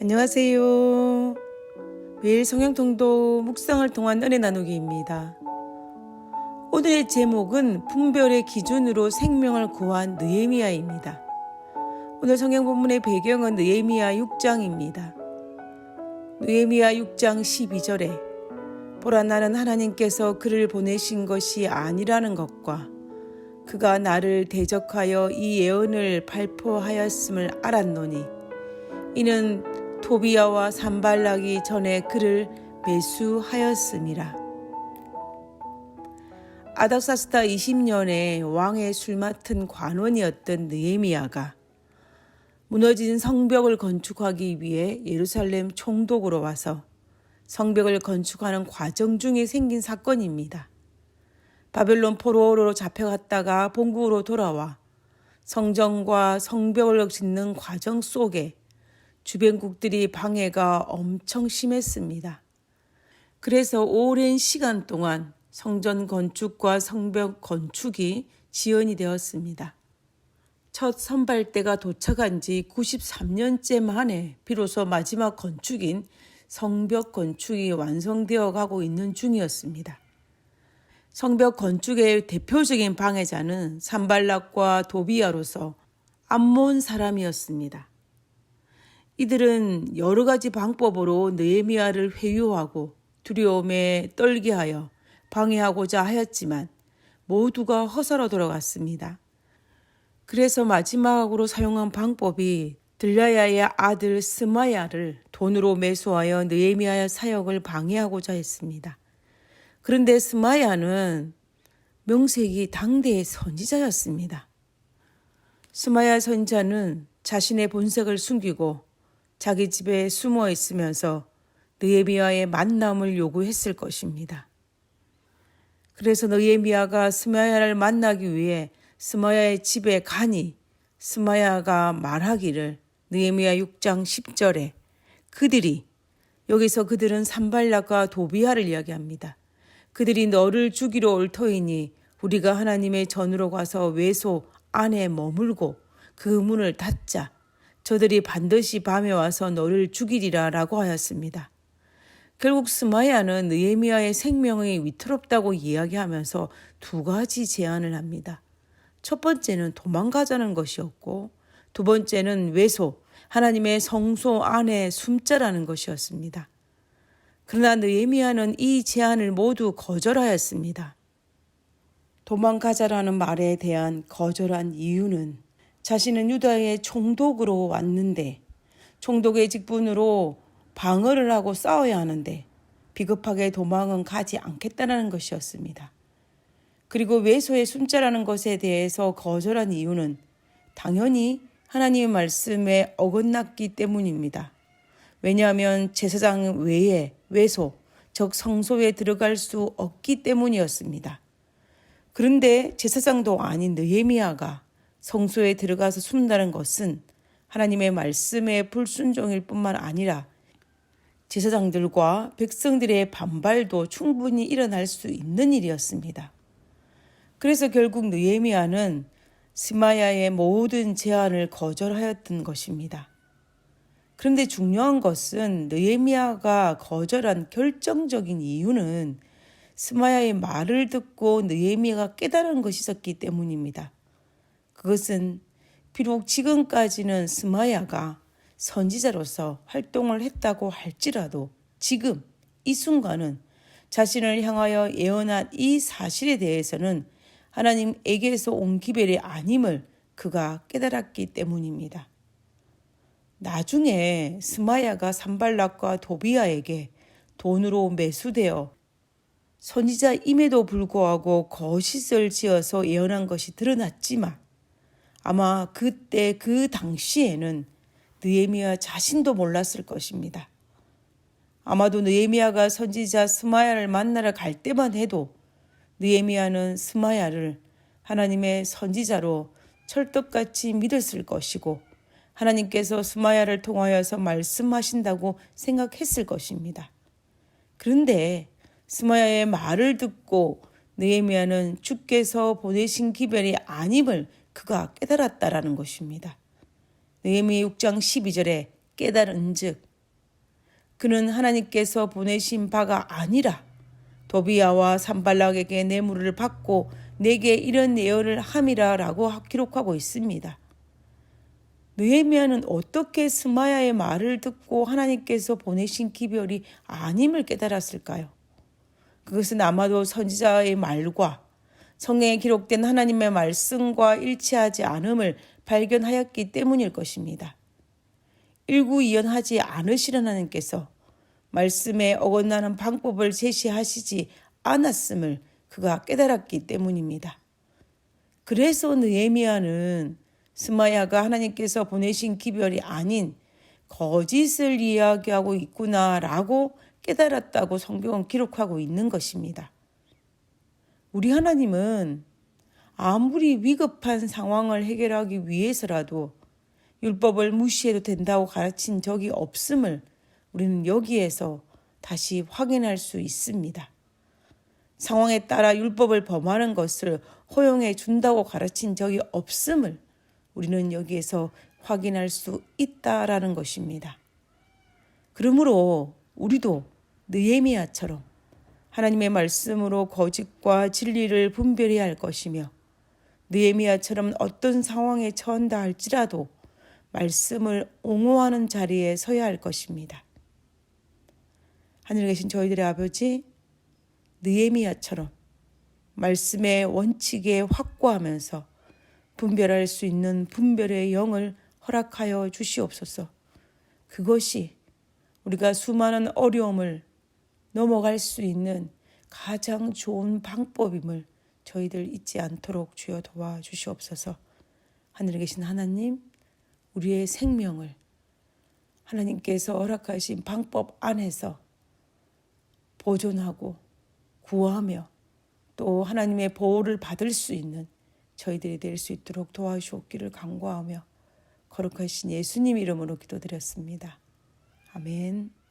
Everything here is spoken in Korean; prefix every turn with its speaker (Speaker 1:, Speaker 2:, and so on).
Speaker 1: 안녕하세요. 매일 성형통도 묵상을 통한 은혜 나누기입니다. 오늘의 제목은 분별의 기준으로 생명을 구한 느헤미야입니다. 오늘 성경 본문의 배경은 느헤미야 6장입니다. 느헤미야 6장 12절에 보라 나는 하나님께서 그를 보내신 것이 아니라는 것과 그가 나를 대적하여 이 예언을 발표하였음을 알았노니 이는 토비야와 산발락이 전에 그를 매수하였음이라. 아닥사스다 20년에 왕의 술 맡은 관원이었던 느헤미야가 무너진 성벽을 건축하기 위해 예루살렘 총독으로 와서 성벽을 건축하는 과정 중에 생긴 사건입니다. 바벨론 포로로 잡혀갔다가 본국으로 돌아와 성전과 성벽을 짓는 과정 속에 주변국들이 방해가 엄청 심했습니다. 그래서 오랜 시간 동안 성전 건축과 성벽 건축이 지연이 되었습니다. 첫 선발대가 도착한 지 93년째 만에 비로소 마지막 건축인 성벽 건축이 완성되어 가고 있는 중이었습니다. 성벽 건축의 대표적인 방해자는 산발락과 도비야로서 암몬 사람이었습니다. 이들은 여러 가지 방법으로 느헤미야를 회유하고 두려움에 떨게 하여 방해하고자 하였지만 모두가 허사로 돌아갔습니다. 그래서 마지막으로 사용한 방법이 들라야의 아들 스마야를 돈으로 매수하여 느헤미야의 사역을 방해하고자 했습니다. 그런데 스마야는 명색이 당대의 선지자였습니다. 스마야 선지자는 자신의 본색을 숨기고 자기 집에 숨어 있으면서 느헤미야의 만남을 요구했을 것입니다. 그래서 느헤미야가 스마야를 만나기 위해 스마야의 집에 가니 스마야가 말하기를 느헤미야 6장 10절에 그들이 여기서 그들은 산발락과 도비야를 이야기합니다. 그들이 너를 죽이러 올 터이니 우리가 하나님의 전으로 가서 외소 안에 머물고 그 문을 닫자. 저들이 반드시 밤에 와서 너를 죽이리라 라고 하였습니다. 결국 스마야는 느헤미야의 생명이 위태롭다고 이야기하면서 두 가지 제안을 합니다. 첫 번째는 도망가자는 것이었고 두 번째는 외소, 하나님의 성소 안에 숨자라는 것이었습니다. 그러나 느헤미야는 이 제안을 모두 거절하였습니다. 도망가자라는 말에 대한 거절한 이유는 자신은 유다의 총독으로 왔는데 총독의 직분으로 방어를 하고 싸워야 하는데 비겁하게 도망은 가지 않겠다는 것이었습니다. 그리고 외소의 숨자라는 것에 대해서 거절한 이유는 당연히 하나님의 말씀에 어긋났기 때문입니다. 왜냐하면 제사장 외에 외소, 즉 성소에 들어갈 수 없기 때문이었습니다. 그런데 제사장도 아닌 느헤미야가 성소에 들어가서 숨는다는 것은 하나님의 말씀에 불순종일 뿐만 아니라 제사장들과 백성들의 반발도 충분히 일어날 수 있는 일이었습니다. 그래서 결국 느헤미야는 스마야의 모든 제안을 거절하였던 것입니다. 그런데 중요한 것은 느헤미야가 거절한 결정적인 이유는 스마야의 말을 듣고 느헤미야가 깨달은 것이 있었기 때문입니다. 그것은 비록 지금까지는 스마야가 선지자로서 활동을 했다고 할지라도 지금 이 순간은 자신을 향하여 예언한 이 사실에 대해서는 하나님에게서 온 기별이 아님을 그가 깨달았기 때문입니다. 나중에 스마야가 산발락과 도비야에게 돈으로 매수되어 선지자임에도 불구하고 거짓을 지어서 예언한 것이 드러났지만 아마 그때 그 당시에는 느에미야 자신도 몰랐을 것입니다. 아마도 느에미야가 선지자 스마야를 만나러 갈 때만 해도 느에미야는 스마야를 하나님의 선지자로 철떡같이 믿었을 것이고 하나님께서 스마야를 통하여서 말씀하신다고 생각했을 것입니다. 그런데 스마야의 말을 듣고 느헤미야는 주께서 보내신 기별이 아님을 그가 깨달았다라는 것입니다. 느헤미야 6장 12절에 깨달은즉 그는 하나님께서 보내신 바가 아니라 도비야와 산발락에게 뇌물을 받고 내게 이런 예언을 함이라라고 기록하고 있습니다. 느헤미야는 어떻게 스마야의 말을 듣고 하나님께서 보내신 기별이 아님을 깨달았을까요? 그것은 아마도 선지자의 말과 성경에 기록된 하나님의 말씀과 일치하지 않음을 발견하였기 때문일 것입니다. 일구이연하지 않으시는 하나님께서 말씀에 어긋나는 방법을 제시하시지 않았음을 그가 깨달았기 때문입니다. 그래서 느헤미야는 스마야가 하나님께서 보내신 기별이 아닌 거짓을 이야기하고 있구나라고 깨달았다고 성경은 기록하고 있는 것입니다. 우리 하나님은 아무리 위급한 상황을 해결하기 위해서라도 율법을 무시해도 된다고 가르친 적이 없음을 우리는 여기에서 다시 확인할 수 있습니다. 상황에 따라 율법을 범하는 것을 허용해 준다고 가르친 적이 없음을 우리는 여기에서 확인할 수 있다라는 것입니다. 그러므로 우리도 느헤미야처럼 하나님의 말씀으로 거짓과 진리를 분별해야 할 것이며 느헤미야처럼 어떤 상황에 처한다 할지라도 말씀을 옹호하는 자리에 서야 할 것입니다. 하늘에 계신 저희들의 아버지 느헤미야처럼 말씀의 원칙에 확고하면서 분별할 수 있는 분별의 영을 허락하여 주시옵소서. 그것이 우리가 수많은 어려움을 넘어갈 수 있는 가장 좋은 방법임을 저희들 잊지 않도록 주여 도와주시옵소서. 하늘에 계신 하나님, 우리의 생명을 하나님께서 허락하신 방법 안에서 보존하고 구하며 또 하나님의 보호를 받을 수 있는 저희들이 될 수 있도록 도와주옵기를 간구하며 거룩하신 예수님 이름으로 기도드렸습니다. 아멘.